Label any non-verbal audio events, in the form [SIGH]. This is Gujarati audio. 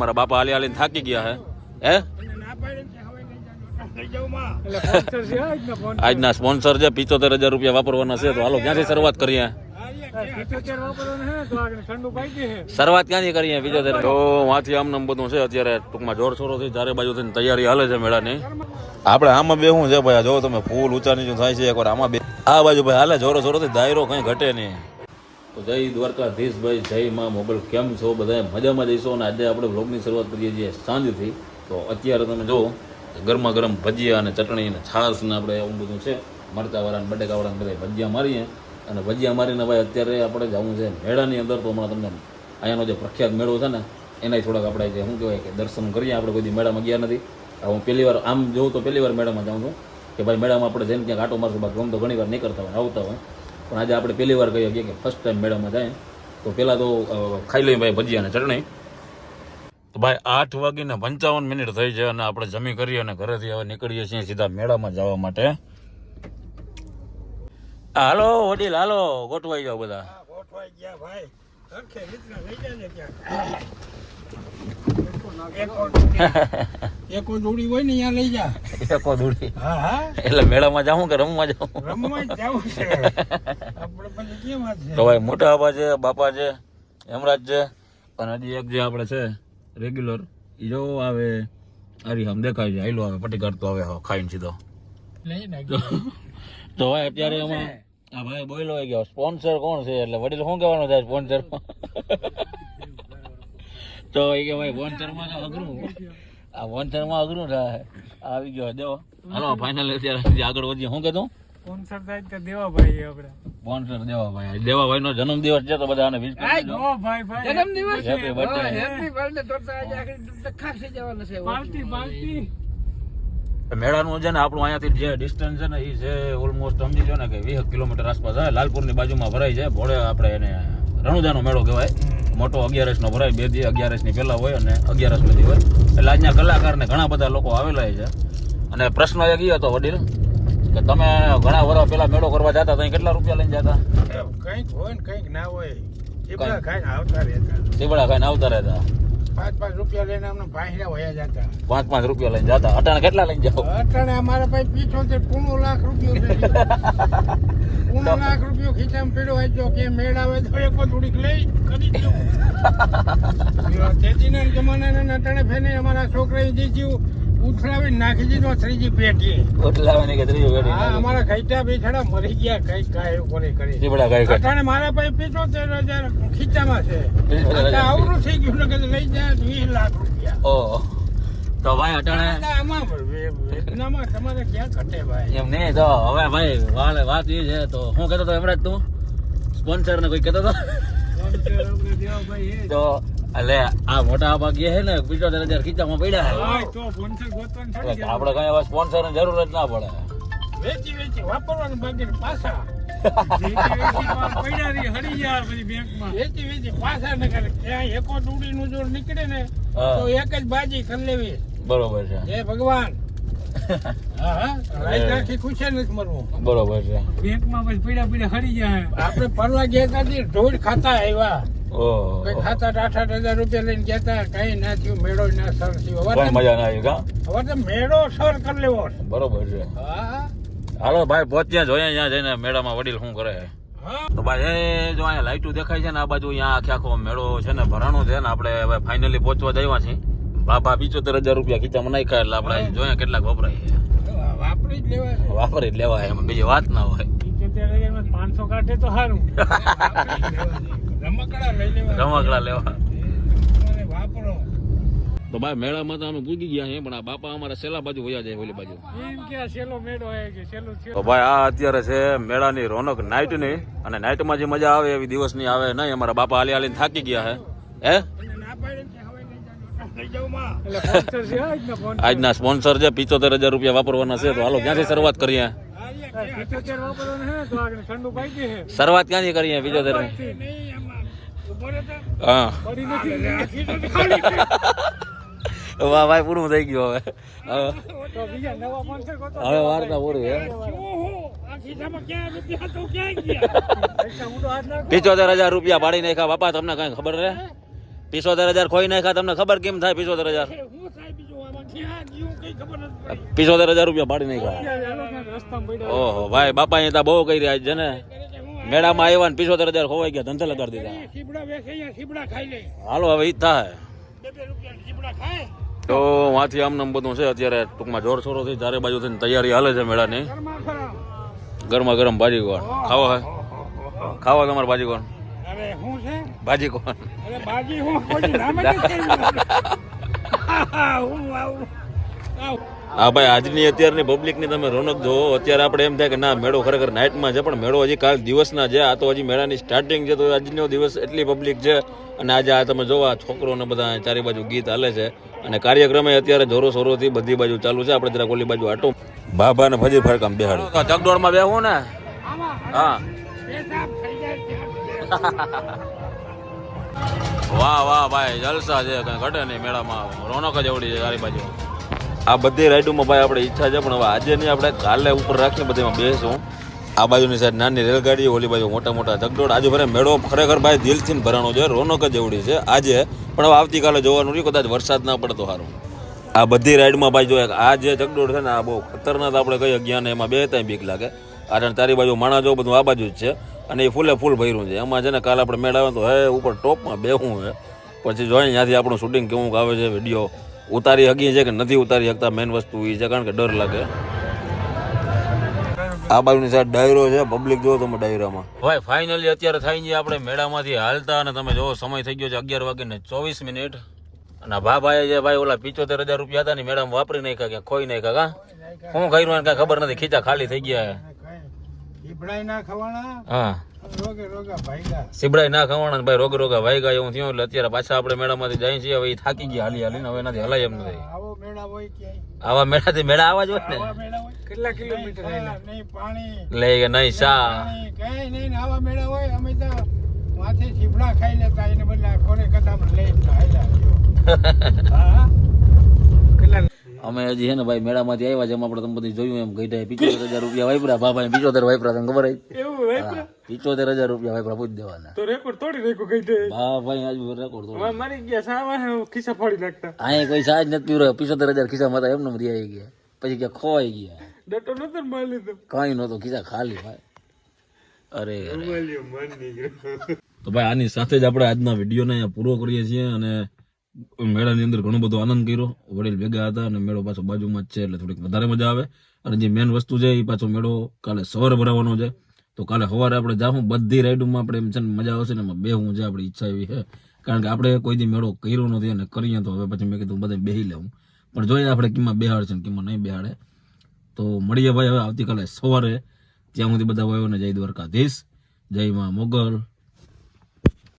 મારા બાપા હાલી હાલીને થાકી ગયા હે. હે? આજનો સ્પોન્સર છે પિત્તોતેર હજાર રૂપિયા વાપરવાના છે. તો હાલો ક્યાંથી શરૂઆત કરીએ? પિત્તોતેર શરૂઆત ક્યાંથી કરીએ પિચોતેર? તો વાંથી આમ નામ બધું છે અત્યારે ટૂંકમાં જોર શોરોથી ચારે બાજુથી તૈયારી હાલે છે મેળાની. આપણે આમાં બે શું છે ભાઈ જો તમે ફૂલ ઊંચા નીચું થાય છે એકવાર આમાં બે આ બાજુ ભાઈ હાલે જોરો જોરોથી દાયરો કઈ ઘટે નહીં. તો જય દ્વારકાધીશભાઈ જય માં મોગલ. કેમ છો બધા મજામાં જઈશો અને આજે આપણે બ્લોગની શરૂઆત કરીએ છીએ સાંજથી. તો અત્યારે તમે જુઓ ગરમા ગરમ ભજીયા અને ચટણી અને છાશ ને આપણે એવું બધું છે. મરચાવાળા અને બટેકાવાળા બધા ભજીયા મારીએ. અને ભજીયા મારીને ભાઈ અત્યારે આપણે જવું છે મેળાની અંદર. તો હમણાં તમને અહીંયાનો જે પ્રખ્યાત મેળો છે ને, એનાય થોડાક આપણે જે શું કહેવાય કે દર્શન કરીએ. આપણે કોઈ મેળામાં ગયા નથી. હું પહેલી વાર આમ જોઉં તો પહેલી વાર મેળામાં જાઉં છું કે ભાઈ મેળામાં આપણે જઈને ક્યાંક આટો મારશું. બાકી ગમ તો ઘણી વાર નીકળતા હોય આવતા હોય. પણ આજે આપણે પહેલી વાર કહીએ કે ફર્સ્ટ ટાઈમ મેળામાં જાય. તો પહેલાં તો ખાઈ લઈએ ભાઈ ભજીયા અને ચટણી. તો ભાઈ આઠ વાગીને પંચાવન મિનિટ થઈ છે અને આપણે જમી કરીએ અને ઘરેથી હવે નીકળીએ છીએ સીધા મેળામાં જવા માટે. હાલો વડીલ હાલો ગોઠવાઈ જાઓ બધા. ગોઠવાઈ ગયા ભાઈ. લઈ [LAUGHS] એકો દોડી હોય ને અહીંયા લઈ જા. [LAUGHS] એકો દોડી. હા હા. એટલે મેળામાં જાઉં કે રમવા જાઉં? રમવા જાઉં છે. આપણે પછી કેમ છે? તો ભાઈ મોટા બાપા છે બાપા છે હેમરાજ છે અને હજી એક જે આપણે છે રેગ્યુલર એ જો આવે આરી આમ દેખાય છે આઈલો આવે પટી કરતો આવે ખાઈને સીધો. તો ભાઈ અત્યારે એમાં આ ભાઈ બોયલો હોય ગયો. સ્પોન્સર કોણ છે? એટલે વડીલ શું કહેવાનું થાય સ્પોન્સર? તો એ કે ભાઈ સ્પોન્સરમાં અઘરું. આ સ્પોન્સરમાં અઘરું થાય આવી ગયો. દેવો. હાલો ફાઇનલ અત્યારે હજી આગળ વધીએ. શું કહેતું સ્પોન્સર થાય તો દેવા આપણે. સ્પોન્સર દેવાભાઈ દેવાભાઈ નો છે તો બધા વિશ કરી દેજો ભાઈ ભાઈ. જન્મદિવસ હેપી બર્થડે હેપી બર્થડે તો તો આજે આખી ખાસી જવાનું છે. પાર્ટી પાર્ટી મેળાનું છે ને આપણું અહીંયાથી જે ડિસ્ટન્સ છે ને એ છે ઓલમોસ્ટ સમજી લો ને કે વીસ કિલોમીટર આસપાસ આવે લાલપુરની બાજુમાં ભરાય છે. ભોળે આપણે એને રણુજાનો મેળો કહેવાય. મોટો અગિયારસ નો ભરાય. બે દી અગિયારસની પહેલા હોય અને અગિયારસ બધી હોય. એટલે આજના કલાકારને ઘણા બધા લોકો આવેલા છે. અને પ્રશ્ન એક એ હતો વડીલ કે તમે ઘણા વર્ષ પહેલા મેળો કરવા જતા તો કેટલા રૂપિયા લઈને જતા? કંઈક હોય ને કંઈક ના હોય. ચીપડા ખાઈને આવતા રહેતા. સીબડા ખાઈને આવતા રહેતા. પાંચ પાંચ રૂપિયા લઈને અમને ભાંયડા વયા જતા. પાંચ પાંચ રૂપિયા લઈને જતા. અટાણે કેટલા લઈને જાઓ? અટાણે અમારા પાસે પીછોતેર છે પૂણો લાખ રૂપિયો છે. [LAUGHS] પૂણો લાખ રૂપિયો ખીચામાં પીડો હોય જો કે મેળ આવે તો એક થોડીક લઈ કરી દઉં તેજીના જમાનાના અટાણે ફેને અમારા છોકરાએ દીધું ઉથલાવી નાખી દીધો ત્રીજી પેટી ઉઠલાવીને કે ત્રીજી હા અમારા ખૈટા બેછડા મરી ગયા કઈ કાય કોને કરી. સીબડા કાય કાય મારા પાસે પિત્તોતેર હજાર ખીચામાં છે. આ આવડું થઈ ગયું ને કે લઈ જાય વીસ લાખ રૂપિયા. ઓહ તો ભાઈ અટાણે આમાં વેદનામાં તમારે ક્યાં કટે ભાઈ? એમ નહીં તો હવે ભાઈ વાલે વાત એ છે તો શું કહેતો તો એમરાજ તું? સ્પોન્સર ને કોઈ કહેતો હતો તો એટલે આ મોટા આબા ગયા છે ને પિચોતેર હજાર ખીચામાં પડ્યા હા, છે આપણે કઈ હવે સ્પોન્સરની જરૂર જ ના પડે. વેચી વેચી વાપરવાનું બાકી પાછા. બાજી બરોબર છે. હે ભગવાન. [LAUGHS] હા હા. બરોબર છે. બેંકમાં પછી પીડા પીડા હરી જાય આપણે પરવા ગયા ઢોળ ખાતા આવ્યા. કઈ ખાતા આઠ આઠ હજાર રૂપિયા લઈને ગયા તા કઈ ના થયું મેળો ના સર થયો. હવે મજા ના આવી કા? હવે તો મેળો સર કરી લેવો બરોબર છે. હાલો ભાઈ પહોંચ્યા જોઈએ ત્યાં જઈને મેળામાં વડીલ શું કરે? તો ભાઈ એ જો અહીંયા લાઈટો દેખાય છે ને આ બાજુ અહીંયા આખે આખો મેળો છે ને ભરાણો છે ને આપણે હવે ફાઇનલી પહોંચવા જઈવા છીએ. બાપા પિચોતેર હજાર રૂપિયા ખીચામાં નાખ્યા એટલે આપણે જોઈએ કેટલાક વપરાય વાપરી જ લેવાય છે. વાપરી જ લેવાય એમાં બીજી વાત ના હોય. પાંચસો કાઢે તો સારું [LAUGHS] રમકડા લઈ લેવા. રમકડા લેવા. વાપરો. તો ભાઈ મેળામાં તો અમે પૂગી ગયા છીએ પણ આ બાપા અમારે સેલા બાજુ વયા જાય ઓલી બાજુ. તો ભાઈ આ અત્યારે છે મેળાની રોનક નાઇટની અને નાઇટમાં જે મજા આવે એવી દિવસની આવે નહીં. અમારા બાપા હાલી હાલીને થાકી ગયા હે? હે ના છે આજના સ્પોન્સર છે પિચોતેર હજાર રૂપિયા વાપરવાના છે. તો હાલો ક્યાંથી શરૂઆત કરીએ? છે ને છે શરૂઆત ક્યાંથી કરીએ પિચોતેર વાહ ભાઈ પૂરું થઈ ગયું હવે. હવે. વાર્તા પૂરી પિચોતેર હજાર રૂપિયા ભાડી નાખ્યા. બાપા, તમને કઈ ખબર રહે પિચોતેર હજાર ખોઈ નાખ્યા. તમને ખબર કેમ થાય પિચોતેર હજાર. પિસોતેર હજાર રૂપિયા ભાડી નાખ્યા. ઓહો, ભાઈ, બાપા અહીંયા બહુ કરી રહ્યા છે ને. મેળામાં આવ્યા ને પિસોતેર હજાર ખોવાઈ ગયા ધંધે લગાડી દીધા. હાલો હવે ઈ થાય. તો વાંચી આમ નામ બધું છે અત્યારે ટૂંકમાં જોર શોરો થી ચારે બાજુ થઈને તૈયારી હાલે છે મેળાની. ગરમા ગરમ. ભાજી કોણ ખાવો હે? ખાવો તમારે ભાજી કોણ ભાજી કોણ અરે બાજી હું? કોઈ નામ જ નથી [LAUGHS] હું આવું. આવું. હા ભાઈ આજની અત્યારની પબ્લિકની તમે રોનક જોવો અત્યારે આપણે એમ થાય કે ના મેળો ખરેખર નાઇટમાં છે પણ મેળો હજી કાલ દિવસના છે આ તો હજી મેળાની સ્ટાર્ટિંગ છે તો આજનો દિવસ એટલી પબ્લિક છે. અને આજે આ તમે જોવા છોકરોને બધા ચારે બાજુ ગીત હાલે છે. અને કાર્યક્રમે અત્યારે જોરો શોરોથી બધી બાજુ ચાલુ છે આપણે જરા ઓલી બાજુ આટો બાબા ને ફજી ફરકામ બેહાડું. ચકડોળમાં બેહું ને? હા. [LAUGHS] વાહ વાહ ભાઈ જલસા છે કઈ ઘટે નહીં મેળામાં. રોનક જ એવડી છે ચારે બાજુ. આ બધી રાઈડોમાં ભાઈ આપણે ઈચ્છા છે, પણ હવે આજે નહીં, આપણે કાલે ઉપર રાખીએ, બધીમાં બેસું. આ બાજુની સાઈડ નાની રેલગાડી ઓલી બાજુ મોટા મોટા ચકડોળ આજે ભરે મેળો ખરેખર ભાઈ દિલથી ભરાણો છે, રોનક જ એવડી છે. આજે, પણ હવે આવતીકાલે જોવાનું રહ્યું, કદાચ વરસાદ ના પડે તો સારું. આ બધી રાઈડમાં ભાઈ જો આ જે ચકડોળ છે ને, આ બહુ ખતરનાક આપણે કહીએ ને એમાં બે ત્યાં બીક લાગે. કારણ તારી બાજુ માણા જો બધું આ બાજુ જ છે, અને એ ફૂલે ફૂલ ભર્યું છે. એમાં છે ને, કાલે આપણે મેળ આવે તો હે, ઉપર ટોપમાં બેહું હે. પછી જોઈએ ત્યાંથી આપણું શૂટિંગ કેવું આવે છે વીડિયો ઉતારી શકીએ છે કે નથી ઉતારી શકતા મેઇન વસ્તુ એ છે કારણ કે ડર લાગે. આ બાજુની સાઈડ ડાયરો છે પબ્લિક જોવો તમે ડાયરામાં. ભાઈ ફાઇનલી અત્યારે થઈ ગયા આપણે મેળામાંથી હાલતા અને તમે જોવો સમય થઈ ગયો છે અગિયાર વાગે ને ચોવીસ મિનિટ. અને ભાભાએ જે ભાઈ ઓલા પિચોતેર હજાર રૂપિયા હતા ને મેળામાં વાપરી નાખ્યા કે ખોઈ નાખ્યા કા? શું કર્યું એને કાંઈ ખબર નથી ખીચા ખાલી થઈ ગયા ઈબડાઈ ના ખવાના હા. સીબડાઈ ના ખવાના ભાઈ રોગ રોગા ભાઈ ગયા એવું થયું એટલે અત્યારે પાછા આપણે મેળામાંથી જાય છીએ. હવે ઈ થાકી ગયા હાલી હાલીને. હવે એનાથી હલાય એમ નથી. આવો મેળા હોય આવા મેળાથી મેળા આવા જ હોય ને? આવા મેળા હોય. કેટલા કિલોમીટર નહીં પાણી. લે કે નહીં શા કઈ નહીં આવા મેળા હોય. અમે તો માથે સિબડા ખાઈ લેતા એને બદલે કોને કદામ લઈને [LAUGHS] હા? અમે હજી હે ને ભાઈ મેળામાંથી આવ્યા જેમ આપણે તમે બધી જોયું એમ. ગઈઢાએ પિચોતેર હજાર રૂપિયા વાપરા બાબા પિચોતેર વાપરા તમને ખબર આવી પિચોતેર હજાર રૂપિયા વાપરા પૂછ દેવાના. તો રેકોર્ડ તોડી નાખ્યો કઈ દે. બા ભાઈ આજ રેકોર્ડ તો મારી ગયા સાવા ખિસ્સા ફાડી નાખતા. અહીંયા કોઈ સાજ નથી પીવરો પિચોતેર હજાર ખિસ્સામાં હતા એમને રહ્યા ગયા. પછી ક્યાં ખોવાઈ ગયા. ડટો નતો માર લીધો કાંઈ નહોતો ખિસ્સા ખાલી ભાઈ. અરે તો ભાઈ આની સાથે જ આપણે આજના વિડીયોને અહીંયા પૂરો કરીએ છીએ અને મેળાની અંદર ઘણો બધો આનંદ કર્યો. વડીલ ભેગા હતા અને મેળો પાછો બાજુમાં જ છે એટલે થોડીક વધારે મજા આવે. અને જે મેન વસ્તુ છે એ પાછો મેળો કાલે સવારે ભરાવાનો છે. તો કાલે સવારે આપણે જાઉં બધી રાઈડમાં આપણે એમ છે ને મજા આવશે ને એમાં બે હું છે આપણી ઈચ્છા એવી છે. કારણ કે આપણે કોઈ દી મેળો કર્યો નથી અને કરીએ તો હવે પછી મેં કીધું બધા બેહી લેવું. પણ જોઈએ આપણે કિંમત બેહાડ છે ને કિંમત નહીં બેહાડે. તો મળીએ ભાઈ હવે આવતીકાલે સવારે. ત્યાં સુધી બધા વાયોને જય દ્વારકાધીશ. જય માં મોગલ.